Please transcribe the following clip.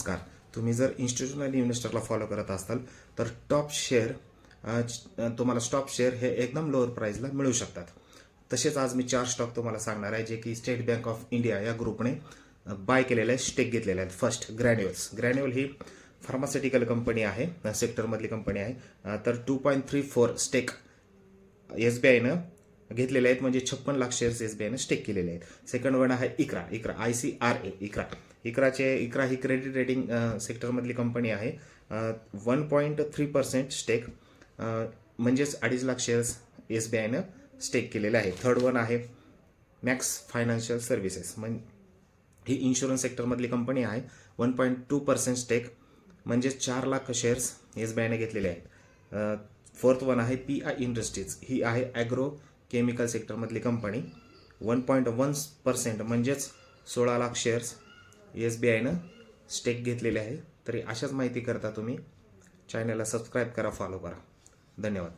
नमस्कार. तुम्ही जर इन्स्टिट्यूशनल इन्व्हेस्टरला फॉलो करत असाल तर टॉप शेअर तुम्हाला स्टॉप शेअर हे एकदम लोअर प्राईजला मिळू शकतात. तसेच आज मी चार स्टॉक तुम्हाला सांगणार आहे जे की स्टेट बँक ऑफ इंडिया या ग्रुपने बाय केलेले आहे स्टेक घेतलेले आहेत. फर्स्ट ग्रॅन्युअल्स ग्रॅन्युअल ही फार्मास्युटिकल कंपनी आहे सेक्टरमधली कंपनी आहे. तर two point three four stake S B आयनं घेतलेले आहेत म्हणजे छप्पन लाख शेअर्स एस बी आयनं स्टेक केलेले आहेत. सेकंड वन आहे ICRA. ICRA I C R A ICRA. इक्राचे ICRA ही क्रेडिट रेटिंग सेक्टरमधली कंपनी आहे. One point three percent stake म्हणजेच अडीच लाख शेअर्स एस बी आयनं स्टेक केलेले आहे. थर्ड वन आहे मॅक्स फायनान्शियल सर्व्हिसेस म्हण ही इन्शुरन्स सेक्टरमधली कंपनी आहे. One point two percent stake म्हणजेच चार लाख शेअर्स एस बी आयने घेतलेले आहेत. फोर्थ वन आहे पी आय इंडस्ट्रीज ही आहे agro chemical सेक्टरमधली company one point one percent म्हणजेच सोळा लाख शेअर्स एस बी आयनं स्टेक घेतलेले आहे. तरी अशाच माहिती करता तुम्ही. चॅनलला सबस्क्राईब करा फॉलो करा. धन्यवाद.